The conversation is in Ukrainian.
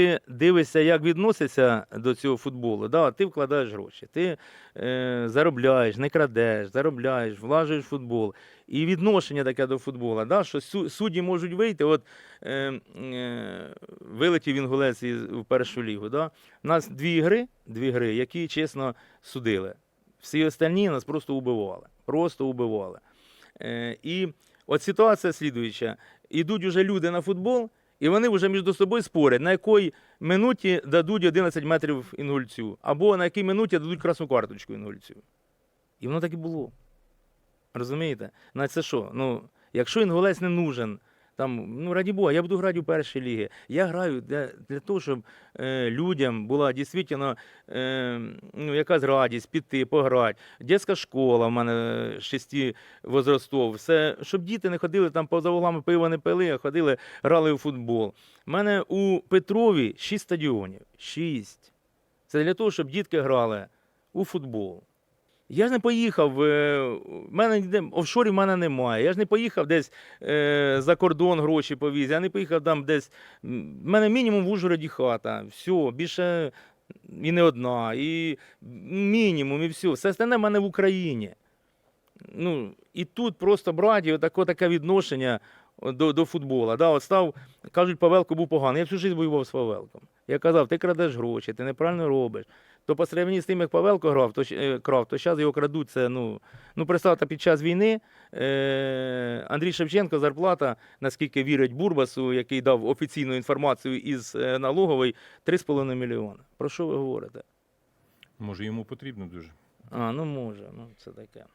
Ти дивишся, як відноситься до цього футболу. Да, ти вкладаєш гроші, ти е, заробляєш, не крадеш, заробляєш, влажуєш футбол. І відношення таке до футболу, да, що судді можуть вийти. От е, е, вилетів інгулець в першу лігу. Да. У нас дві гри, дві гри, які чесно судили. Всі остальні нас просто убивали. Просто убивали. Е, і от ситуація слідуюча. Ідуть уже люди на футбол, і вони вже між собою спорять, на якій минуті дадуть 11 метрів інгульцю, або на якій минуті дадуть красну карточку інгульцю. І воно так і було. Розумієте? На це що? Ну, якщо інгулець не нужен, там, ну, раді Бога, я буду грати у першій лігі. Я граю для, для того, щоб е, людям була дійсно е, ну, якась радість піти, пограти. Дитяча школа в мене з шести возрастов. Все, щоб діти не ходили там поза углами пива не пили, а ходили, грали у футбол. У мене у Петрові шість стадіонів. Шість. Це для того, щоб дітки грали у футбол. Я ж не поїхав, е, мене офшорів в мене немає. Я ж не поїхав десь е, за кордон гроші повіз. Я не поїхав там десь. В мене мінімум в Ужгороді хата. Все, більше і не одна, і мінімум, і все. Все остальне в мене в Україні. Ну, і тут просто браті, отако таке відношення до, до футбола. Да, от став, кажуть, Павелко був поганий. Я всю життя воював з Павелком. Я казав, ти крадеш гроші, ти неправильно робиш. То по сравненні з тим, як Павелко грав, то, е, крав, то зараз його крадуть. Це, ну, ну, представте, під час війни е, Андрій Шевченко зарплата, наскільки вірить Бурбасу, який дав офіційну інформацію із е, налогової, 3,5 мільйони. Про що ви говорите? Може, йому потрібно дуже. А, ну може, ну це таке.